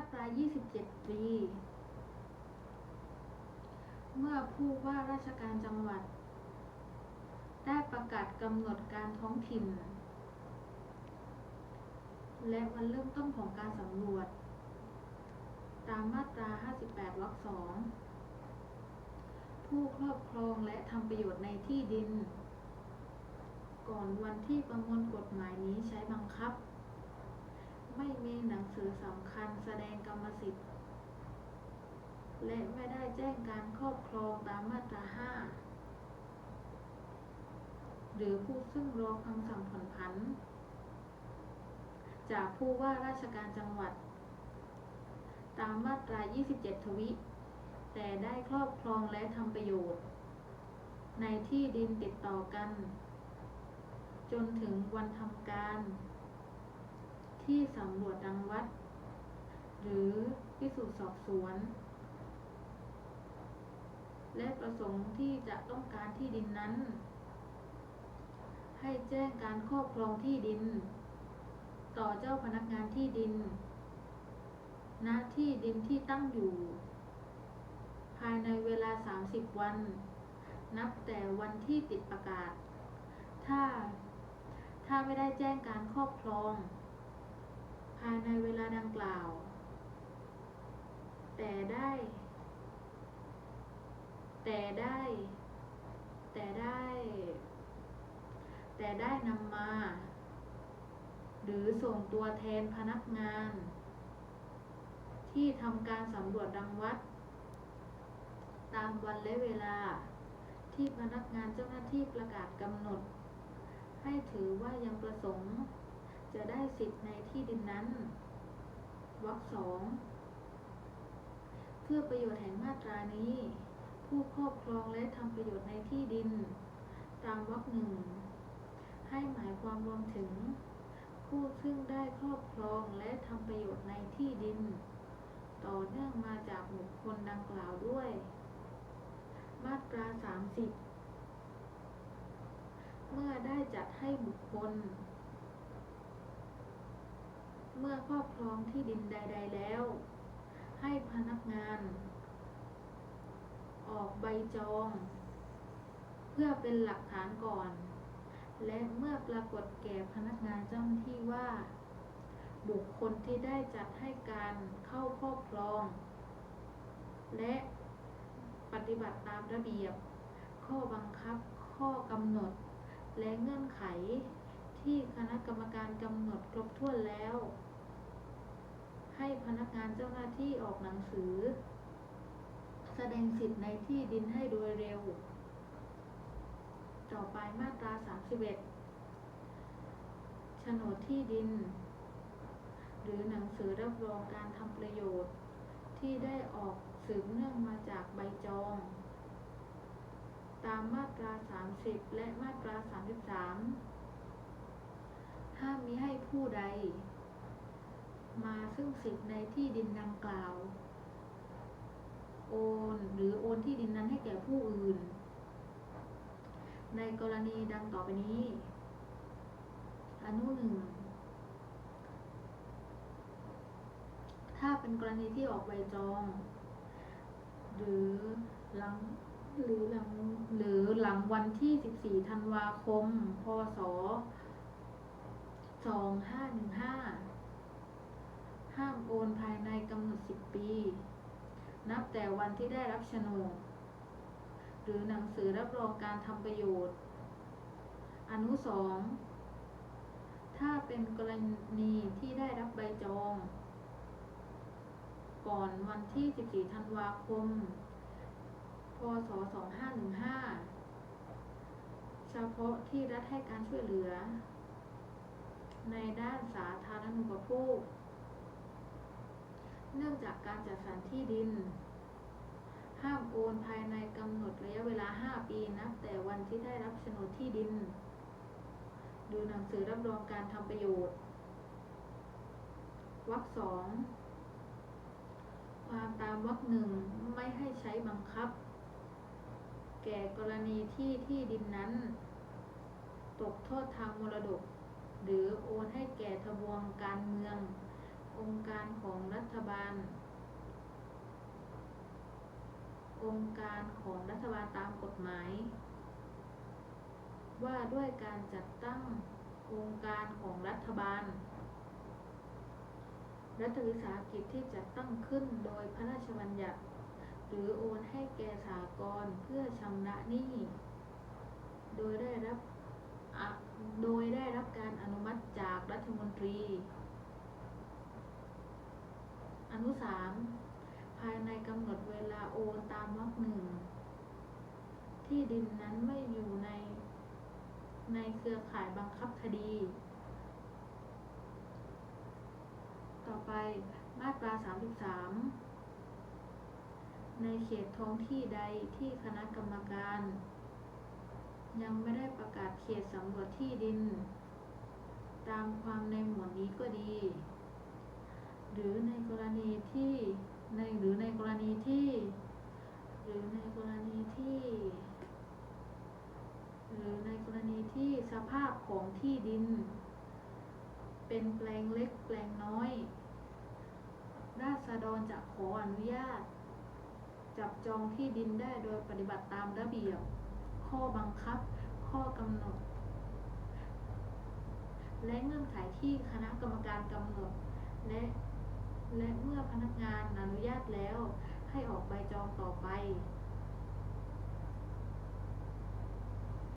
มาตรา 27 ปี เมื่อผู้ว่าราชการจังหวัด ได้ประกาศกำหนดการท้องถิ่น และวันเริ่มต้นของการสำรวจ ตามมาตรา 58 วรรคสองผู้ครอบครองและทำประโยชน์ในที่ดิน ก่อนวันที่ประมวลกฎหมายนี้ใช้บังคับ ไม่มีหนังสือสำคัญแสดงกรรมสิทธิ์ และไม่ได้แจ้งการครอบครองตามมาตรา5หรือผู้ซึ่งรอคำสั่งผ่อนผัน จากผู้ว่าราชการจังหวัด ตามมาตรา 27 ทวิ แต่ได้ครอบครองและทำประโยชน์ ในที่ดินติดต่อกัน จนถึงวันทำการ ที่สำรวจรังวัด หรือพิสูจน์สอบสวน และประสงค์ที่จะต้องการที่ดินนั้น ให้แจ้งการครอบครองที่ดิน ต่อเจ้าพนักงานที่ดินณที่ดินที่ตั้งอยู่ ภายในเวลา 30 วัน นับแต่วันที่ติดประกาศ ถ้าถ้าไม่ได้แจ้งการครอบครอง ภายในเวลาดังกล่าว แต่ได้ แต่ได้ แต่ได้ แต่ได้นำมา หรือส่งตัวแทนพนักงาน ที่ทำการสำรวจรังวัด ตามวันและเวลาที่พนักงานเจ้าหน้าที่ประกาศกำหนด ให้ถือว่ายังประสงค์ จะได้สิทธิ์ในที่ดินนั้นวรรคสองเพื่อประโยชน์แห่งมาตรานี้ ผู้ครอบครองและทำประโยชน์ในที่ดิน ตามวรรคหนึ่งให้หมายความรวมถึง ผู้ซึ่งได้ครอบครองและทำประโยชน์ในที่ดิน ต่อเนื่องมาจากบุคคลดังกล่าวด้วย มาตรา 30 เมื่อได้จัดให้บุคคล เมื่อครอบครองที่ดินใด ๆ แล้ว ให้พนักงาน ออกใบจอง เพื่อเป็นหลักฐานก่อน และเมื่อปรากฏแก่พนักงานเจ้าหน้าที่ว่า บุคคลที่ได้จัดให้การเข้าครอบครอง และปฏิบัติตามระเบียบ ข้อบังคับ ข้อกำหนด และเงื่อนไขที่คณะกรรมการกำหนดครบถ้วนแล้ว ให้พนักงานเจ้าหน้าที่ออกหนังสือ แสดงสิทธิ์ในที่ดินให้โดยเร็ว ต่อไปมาตรา 31โฉนดที่ดิน หรือหนังสือรับรองการทำประโยชน์ ที่ได้ออกสืบเนื่องมาจากใบจอง ตามมาตรา 30 และมาตรา 33 ห้ามมิให้ผู้ใด มาซึ่งสิทธิ์ในที่ดินดังกล่าว โอนหรือโอนที่ดินนั้นให้แก่ผู้อื่น ในกรณีดังต่อไปนี้ อนุหนึ่งถ้าเป็นกรณีที่ออกใบจอง หรือหลังหรือหลังหรือหลังวันที่ 14 ธันวาคม พศ 2515 ห้ามโอนภายในกำหนด 10 ปี นับแต่วันที่ได้รับโฉนดหรือหนังสือรับรองการทำประโยชน์ อนุสองถ้าเป็นกรณีที่ได้รับใบจอง ก่อนวันที่ 14 ธันวาคม พศ 2515 เฉพาะที่รัฐให้การช่วยเหลือ ในด้านสาธารณูปโภค เนื่องจากการจัดสรรที่ดิน ห้ามโอนภายในกำหนดระยะเวลา 5 ปีนับแต่วันที่ได้รับโฉนดที่ดิน ดูหนังสือรับรองการทำประโยชน์วรรคสองความตามวรรคหนึ่งไม่ให้ใช้บังคับ แก่กรณีที่ที่ดินนั้น ตกโทอดทางมรดก หรือโอนให้แก่ทบวงการเมือง องค์การของรัฐบาล องค์การของรัฐบาลตามกฎหมาย ว่าด้วยการจัดตั้งองค์การของรัฐบาล รัฐวิสาหกิจที่จัดตั้งขึ้นโดยพระราชบัญญัติ หรือโอนให้แก่สหกรณเพื่อชำระหนี้ โดยได้รับโดยได้รับการอนุมัติจากรัฐมนตรี อนุสามภายในกำหนดเวลาโอนตามวรรคหนึ่ง ที่ดินนั้นไม่อยู่ใน ในเครือข่ายบังคับคดี ต่อไปมาตรา 33 ในเขตท้องที่ใดที่คณะกรรมการ ยังไม่ได้ประกาศเขตสำรวจที่ดิน ตามความในหมวดนี้ก็ดี หรือในกรณีที่ในหรือในกรณีที่ หรือในกรณีที่ หรือในกรณีที่สภาพของที่ดิน เป็นแปลงเล็กแปลงน้อย ราษฎรจะขออนุญาต จับจองที่ดินได้โดยปฏิบัติตามระเบียบ ข้อบังคับ ข้อกำหนด และเงื่อนไขที่คณะกรรมการกำหนดและ และเมื่อพนักงานอนุญาตแล้ว ให้ออกใบจองต่อไป